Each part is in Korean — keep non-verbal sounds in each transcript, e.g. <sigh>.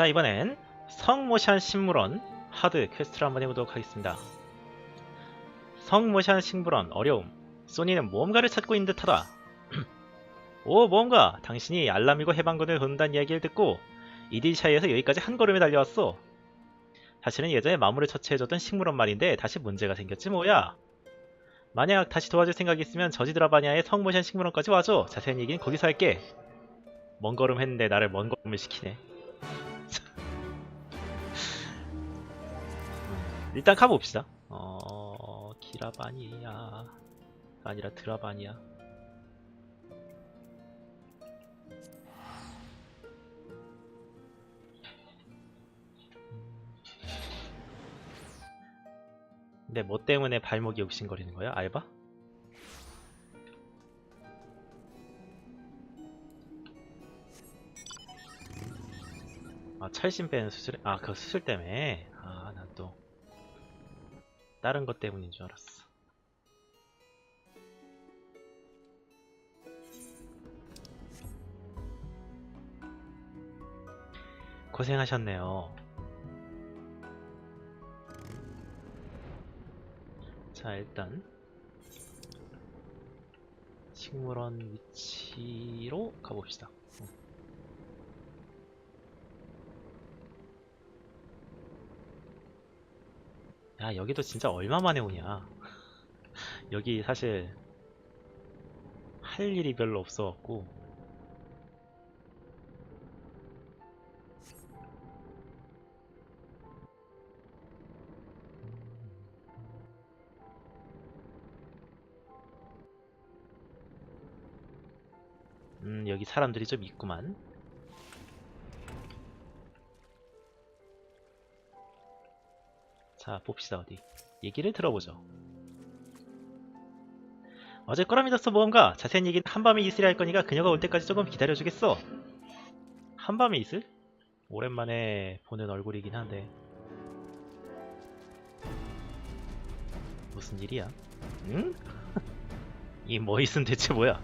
자 이번엔 성모샨 식물원 하드 퀘스트를 한번 해보도록 하겠습니다. 성모샨 식물원 어려움 소니는 모험가를 찾고 있는 듯하다. <clears throat> 오 모험가 당신이 알람이고 해방군을 돈다는 이야기를 듣고 이디샤이에서 여기까지 한 걸음에 달려왔어. 사실은 예전에 마물을 처치해줬던 식물원 말인데 다시 문제가 생겼지 뭐야. 만약 다시 도와줄 생각이 있으면 저지드라바니아의 성모샨 식물원까지 와줘. 자세한 얘기는 거기서 할게. 먼 걸음 했는데 나를 먼 걸음을 시키네. 일단 가봅시다. 어, 기라바니아 아니라 드라바니아. 근데 뭐 때문에 발목이 욕심거리는 거야? 알바? 아 철심 빼는 수술 아 그 수술 때문에 아 다른 것 때문인 줄 알았어. 고생하셨네요. 자 일단 식물원 위치로 가봅시다 야 여기도 진짜 얼마 만에 오냐. 여기 사실 할 일이 별로 없어갖고. 음 여기 사람들이 좀 있구만 자 봅시다 어디 얘기를 들어보죠 어제 꼬라 믿었어 모험가 자세한 얘기는 한밤에 이슬이 할 거니까 그녀가 올 때까지 조금 기다려주겠어 한밤에 이슬? 오랜만에 보는 얼굴이긴 한데 무슨 일이야? 응? <laughs> 이 머이슨 대체 뭐야?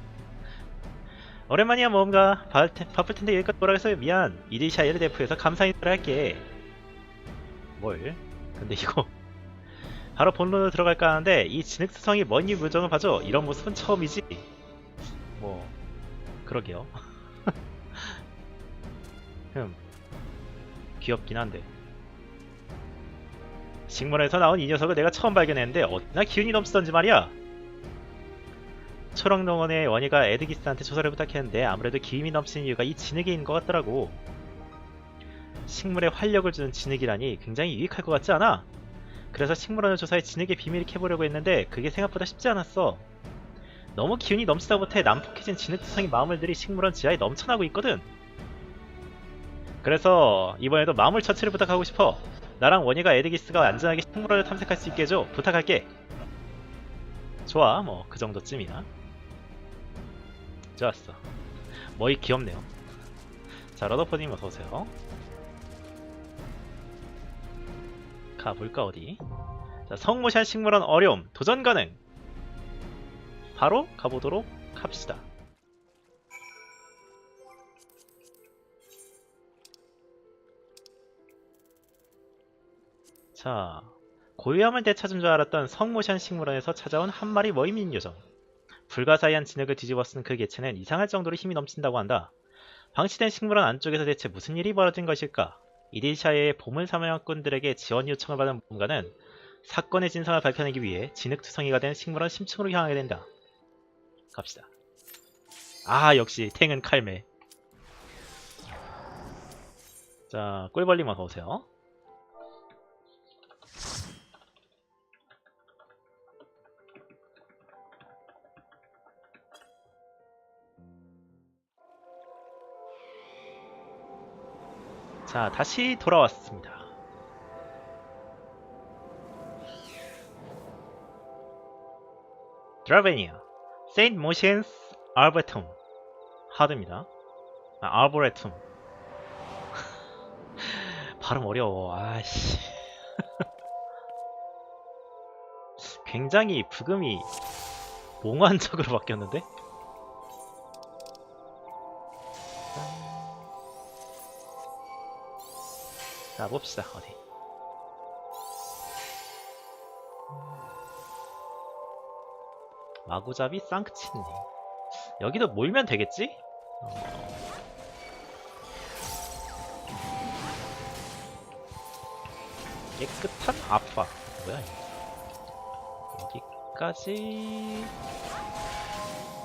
오랜만이야 모험가 바, 바쁠 텐데 여기까지 오라 해서 미안 이디샤이를 대표해서 감사 인사를 할게 뭘? 근데 이거 <laughs> 바로 본론으로 들어갈까 하는데 이 진흙수성이 먼이 물정을 봐줘. 이런 모습은 처음이지. 뭐 그러게요. <laughs> 흠. 귀엽긴 한데. 식물원에서 나온 이 녀석을 내가 처음 발견했는데 어찌나 기운이 넘치던지 말이야. 초록농원의 원희가 에드기스한테 조사를 부탁했는데 아무래도 기운이 넘치는 이유가 이 있는 것 같더라고 식물에 활력을 주는 진흙이라니 굉장히 유익할 것 같지 않아? 그래서 식물원을 조사해 진흙의 비밀을 캐보려고 했는데 그게 생각보다 쉽지 않았어. 너무 기운이 넘치다 못해 난폭해진 진흙투성이 마물들이 식물원 지하에 넘쳐나고 있거든. 그래서 이번에도 마물 처치를 부탁하고 싶어. 나랑 원희가 에드기스가 안전하게 식물원을 탐색할 수 있게 해줘. 부탁할게. 좋아, 뭐 그 정도쯤이야. 좋았어. 뭐이 귀엽네요. 자, 러더포님 어서오세요. 가볼까 어디? 자, 성모샨 식물원 어려움 도전 가능. 바로 가보도록 합시다. 자, 고요함을 되찾은 줄 알았던 성모샨 식물원에서 찾아온 한 마리 머이민 요정. 불가사의한 진흙을 뒤집어 쓴 그 개체는 이상할 정도로 힘이 넘친다고 한다. 방치된 식물원 안쪽에서 대체 무슨 일이 벌어진 것일까? 이디샤의 보물 사냥꾼들에게 지원 요청을 받은 뭔가는 사건의 진상을 밝혀내기 위해 진흙투성이가 된 식물원 심층으로 향하게 된다. 갑시다. 아 역시 탱은 칼매. 자 꿀벌님 어서오세요. 자, 다시 돌아왔습니다. 드라베니아, 세인트 모션스 알버툼 하드입니다. 아, 알보레툼. <laughs> 발음 어려워. 아씨. <laughs> 굉장히 부금이 몽환적으로 바뀌었는데? 자 봅시다 어디. 마구잡이 쌍크친님 여기도 몰면 되겠지? 어. 깨끗한 아빠. 뭐야 이거? 여기까지.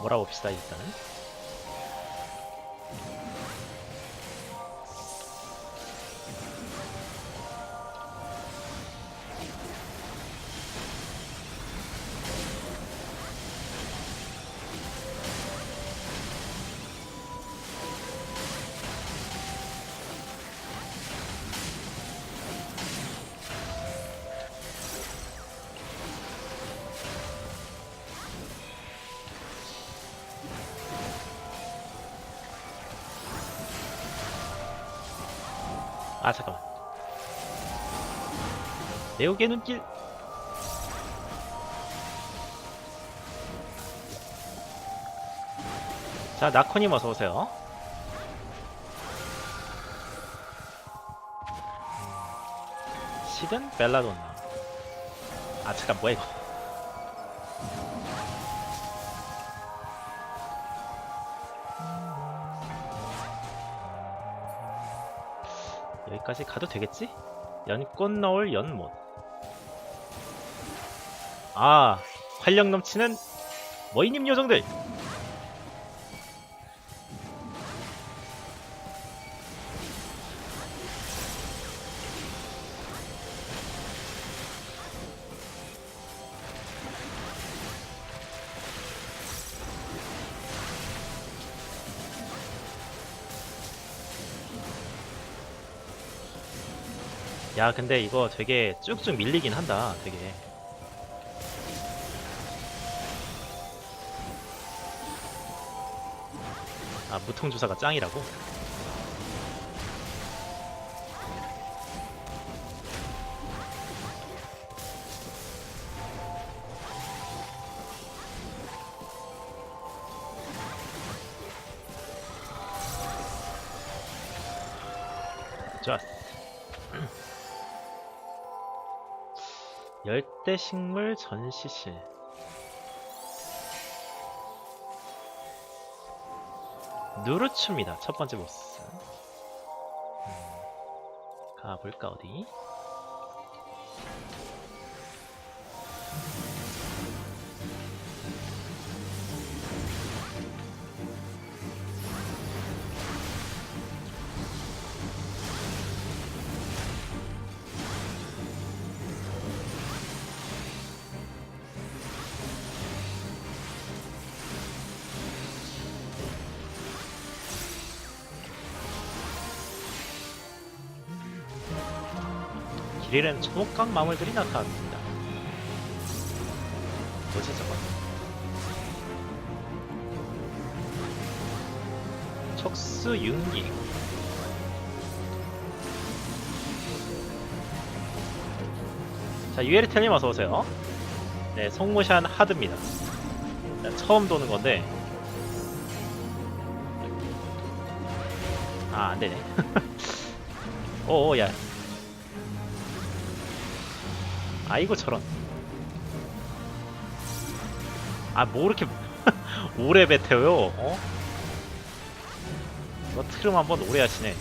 몰아봅시다 일단은 내옥의 눈길. 자 나코님 어서오세요. 시든 벨라돈나. 아 잠깐 뭐야 이거. 여기까지 가도 되겠지? 연꽃 넣을 연못 아 활력 넘치는 머이님 요정들. 야 근데 이거 되게 쭉쭉 밀리긴 한다 되게 아 무통주사가 짱이라고? 좋았어 <clears throat> 열대식물 전시실 누르츠입니다. 첫 번째 보스. 음, 가볼까 어디 길에는 초목강 마물들이 나타납니다. 뭐지 저거 척수 윤기. 자 유에리텔님 어서오세요. 네 송모샨 하드입니다. 네, 처음 도는 건데. 아 안되네. 오오 <laughs> 야 아이고 저런. 아 뭐 이렇게 <laughs> 오래 뱉어요? 어? 이거 트름 한번 오래 하시네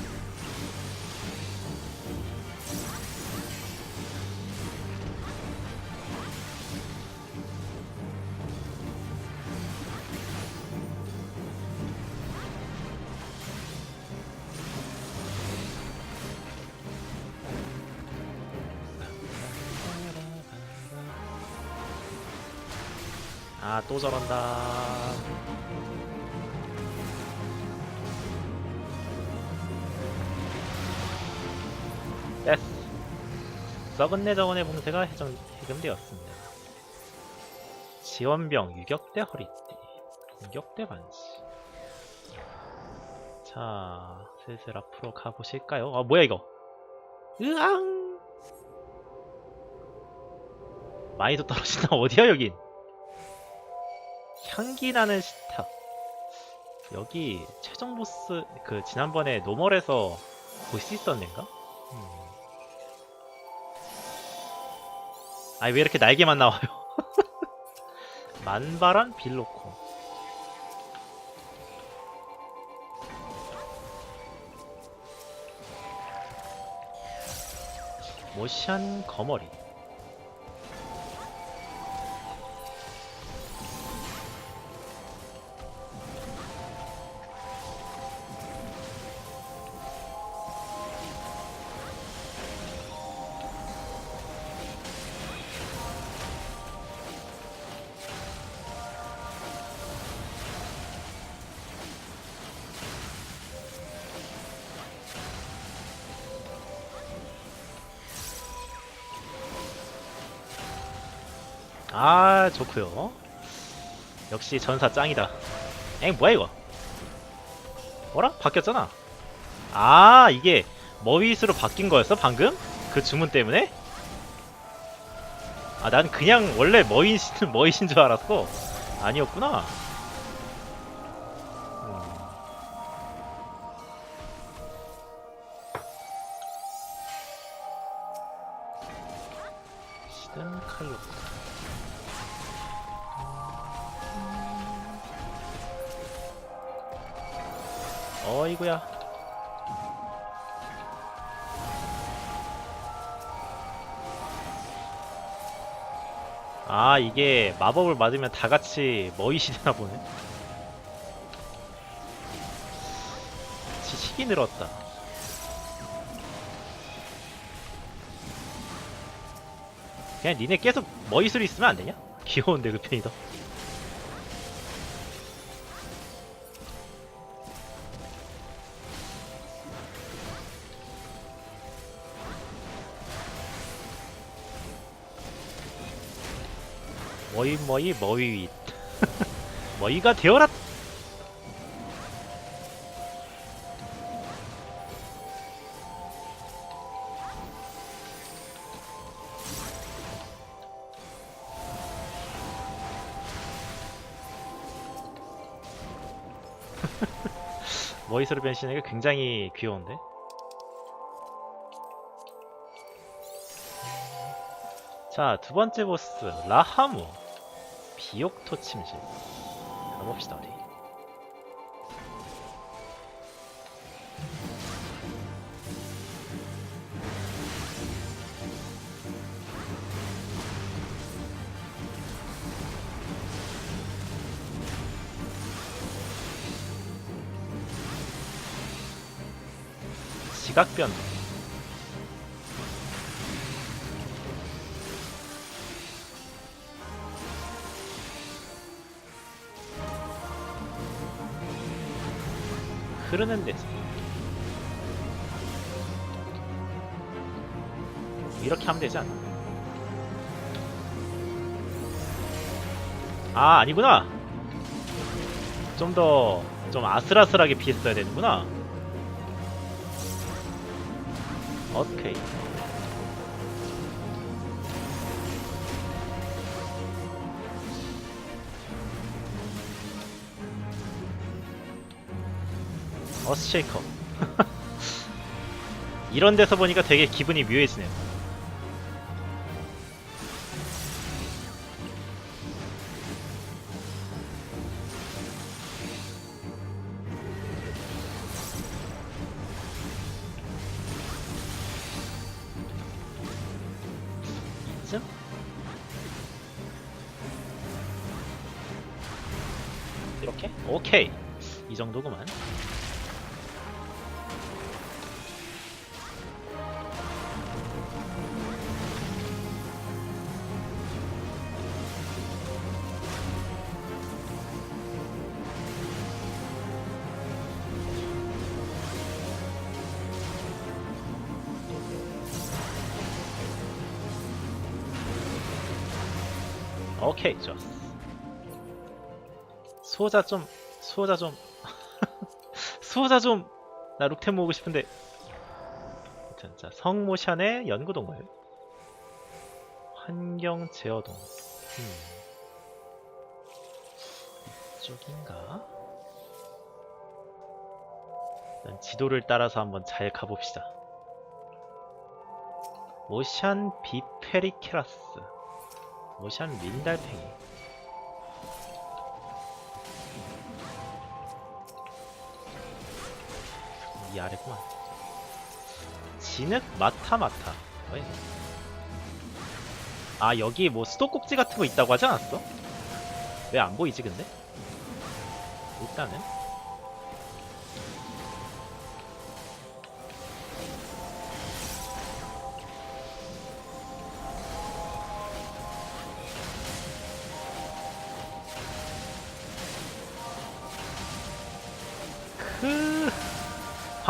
아 또 저런다. 됐어. 썩은 내 정원의 봉쇄가 해정, 해금되었습니다. 지원병 유격대 허리띠 공격대 반지. 자 슬슬 앞으로 가보실까요? 아 뭐야 이거? 으앙! 많이도 떨어진다. <laughs> 어디야 여긴 향기나는 식탁 여기 최종 보스 그 지난번에 노멀에서 볼수 있었는가? 음. 아니 왜 이렇게 날개만 나와요? <laughs> 만발한 빌로코 모션 거머리 아 좋고요. 역시 전사 짱이다. 엥 뭐야 이거? 뭐라? 바뀌었잖아. 아 이게 머윗으로 바뀐 거였어 방금? 그 주문 때문에? 아 난 그냥 원래 머잇인 <laughs> 머잇인 줄 알았어. 아니었구나. 어이구야. 아 이게 마법을 맞으면 다 같이 머잇이 되나 보네. 지식이 늘었다. 그냥 니네 계속 머잇으로 있으면 안 되냐? <laughs> 귀여운데 그 편이 더. 머이 머이 머위 윗 머이가 되어라. <laughs> 머이스로 변신하기가 굉장히 귀여운데? 자, 두 번째 보스, 라하무. 비옥토 침실. 가봅시다, 어디. 지각변. 흐르는 데서 이렇게 하면 되지 않나? 아 아니구나. 좀 더좀 아슬아슬하게 피했어야 되는구나. 오케이 어스쉐이커. <laughs> 이런 데서 보니까 되게 기분이 묘해지네 이 오케이 좋았어. 수호자 좀 수호자 좀 <laughs> 수호자 좀 나 룩템 모으고 싶은데. 진짜 성모샨의 연구동굴 환경 제어동. 음. 이쪽인가? 일단 지도를 따라서 한번 잘 가봅시다. 오샨 비페리케라스 모션 민달팽이. 이 아래구만. 진흙 마타마타. 뭐야 아 여기 뭐 수도꼭지 같은 거 있다고 하지 않았어? 왜 안 보이지 근데? 일단은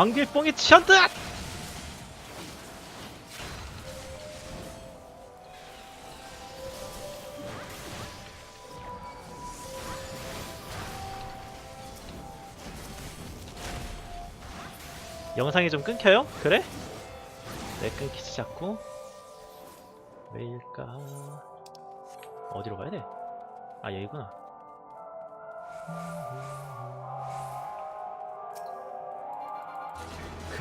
황길뽕이 치한다! 영상이 좀 끊겨요? 그래? 네, 끊기지 자꾸. 왜일까? 어디로 가야 돼? 아, 여기구나.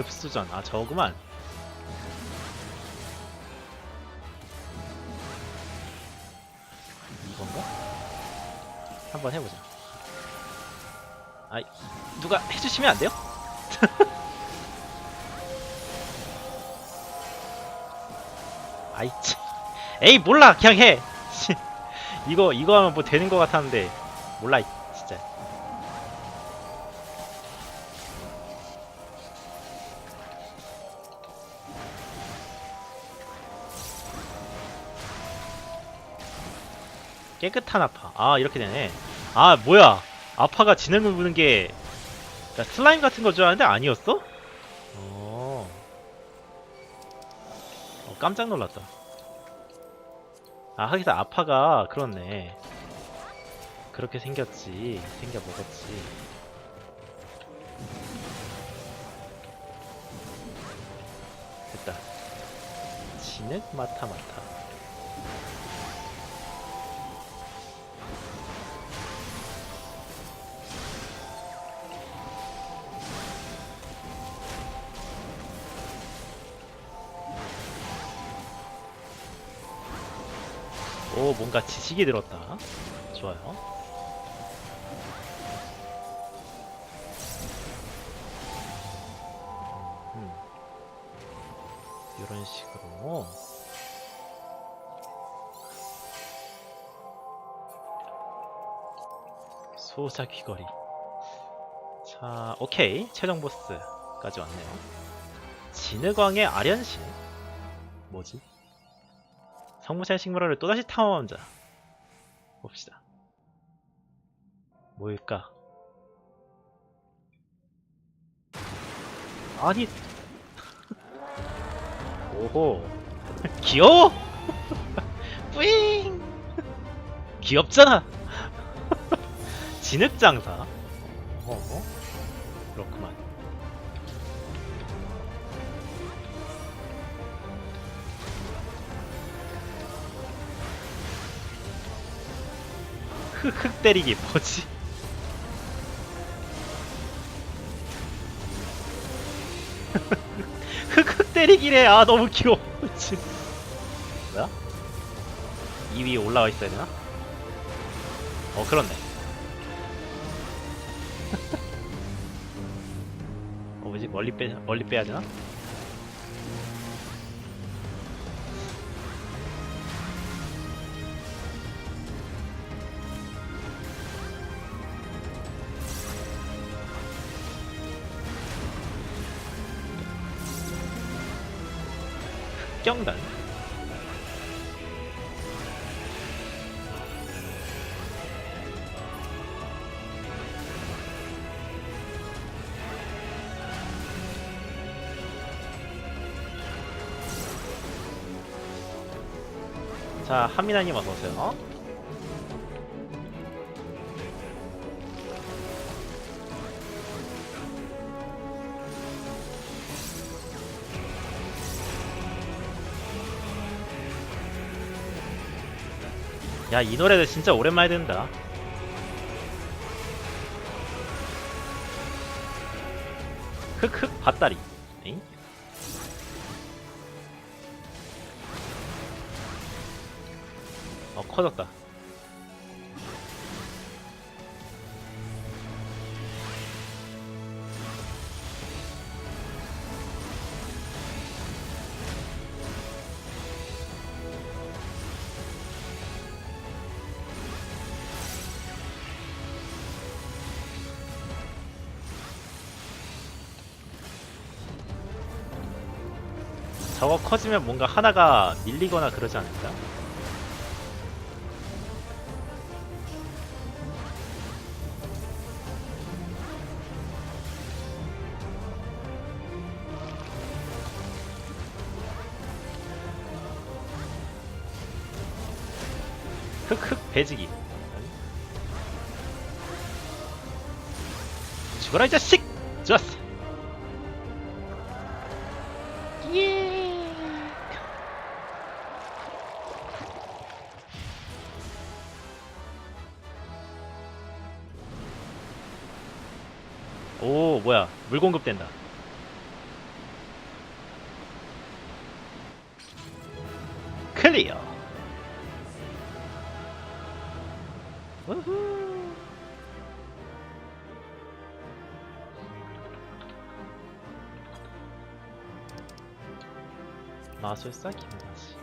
급수전. 아, 저구만. 이건가? 한번 해보자. 아, 누가 해주시면 안 돼요? <laughs> 아이 참. 에이 몰라 그냥 해 씨. <laughs> 이거 이거 하면 뭐 되는 거 같았는데 몰라 깨끗한 아파. 아 이렇게 되네. 아 뭐야. 아파가 진흙을 부는 게나 슬라임 같은 거 줄 알았는데 아니었어? 어. 어 깜짝 놀랐다. 아 하기사 아파가 그렇네. 그렇게 생겼지. 생겨 먹었지. 됐다. 진흙 마타 마타 오 뭔가 지식이 들었다. 좋아요. 음. 이런 식으로. 소사 귀걸이. 자 오케이. 최종 보스까지 왔네요. 진흙왕의 아련신. 뭐지? 성무샤의 식물원을 또다시 탐험자. 봅시다. 뭐일까? 아니. <laughs> 오호. <laughs> 귀여워! <laughs> 뿌잉! 귀엽잖아! 진흙장사. 어허 흑흑 때리기 뭐지? <laughs> 흑흑 때리기래 아 너무 귀여워 뭐야? 2위에 올라와 있어야 되나? 어 그렇네 <laughs> 어 뭐지 멀리 빼 멀리 빼야 되나? 흑경단. 자 한민아님 어서오세요 야 이 노래도 진짜 오랜만에 듣는다. 흑흑 밭다리. 엥? 어 커졌다 저거 커지면 뭔가 하나가 밀리거나 그러지 않을까? 흑흑 배지기 죽어라 이 자식! 물 공급된다. 클리어. 우후. 마술사 김다시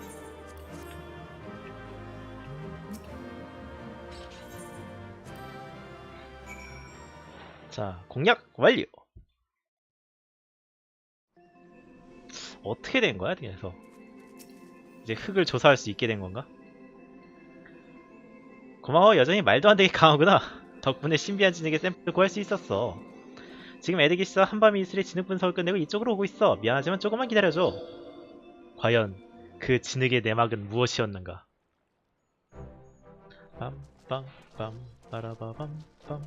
자 공략 완료 어떻게 된 거야 그래서 이제 흙을 조사할 수 있게 된 건가? 고마워 여전히 말도 안 되게 강하구나 <laughs> 덕분에 신비한 진에게 샘플을 구할 수 있었어 지금 에드기스와 한밤이 이슬의 진흙 분석을 끝내고 이쪽으로 오고 있어 미안하지만 조금만 기다려줘 과연 그 진흙의 내막은 무엇이었는가? 빰빰빰 빠라바밤빰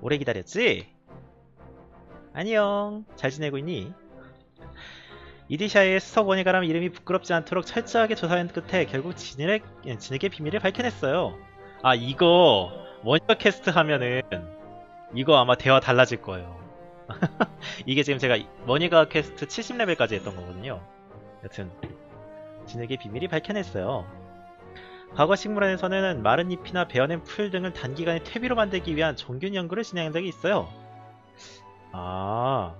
오래 기다렸지? 안녕 잘 지내고 있니? 이디샤의 수석 원희가람 이름이 부끄럽지 않도록 철저하게 조사한 끝에 결국 진흙의, 진흙의 비밀을 밝혀냈어요 아 이거 원희가 캐스트 하면은 이거 아마 대화 달라질 거예요 <laughs> 이게 지금 제가 머니가 퀘스트 70레벨까지 했던 거거든요. 여튼 진흙의 비밀이 밝혀냈어요. 과거 식물원에서는 마른 잎이나 베어낸 풀 등을 단기간에 퇴비로 만들기 위한 종균 연구를 진행한 적이 있어요. 아,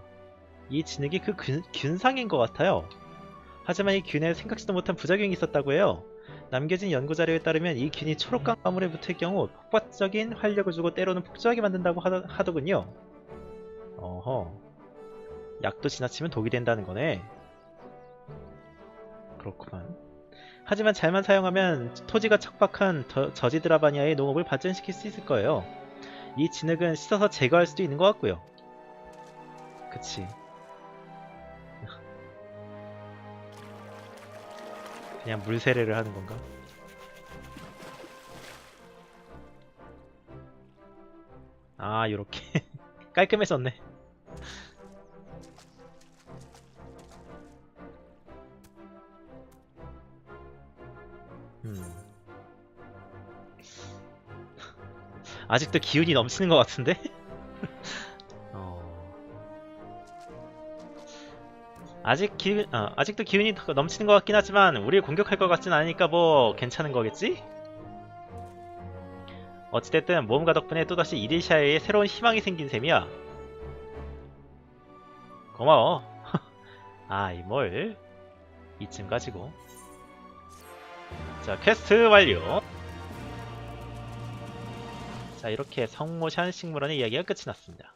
이 진흙이 그 균, 균상인 것 같아요. 하지만 이 균에 생각지도 못한 부작용이 있었다고 해요. 남겨진 연구 자료에 따르면 이 균이 초록강 가물에 붙을 경우 폭발적인 활력을 주고 때로는 폭주하게 만든다고 하더, 하더군요. 어허. 약도 지나치면 독이 된다는 거네. 그렇구만. 하지만 잘만 사용하면 토지가 척박한 더- 저지드라바니아의 농업을 발전시킬 수 있을 거예요. 이 진흙은 씻어서 제거할 수도 있는 것 같고요. 그치. 그냥 물세례를 하는 건가? 아, 요렇게. <laughs> 깔끔했었네. 음. 아직도 기운이 넘치는 것 같은데? <laughs> 아직 기, 어, 아직도 기운이 더 넘치는 것 같긴 하지만 우리를 공격할 것 같진 않으니까 뭐 괜찮은 거겠지? 어찌됐든 모험가 덕분에 또다시 이리샤에 새로운 희망이 생긴 셈이야. 고마워. <laughs> 아이 뭘 이쯤 가지고. 자 퀘스트 완료. 자 이렇게 성모 샨 식물원의 이야기가 끝이 났습니다.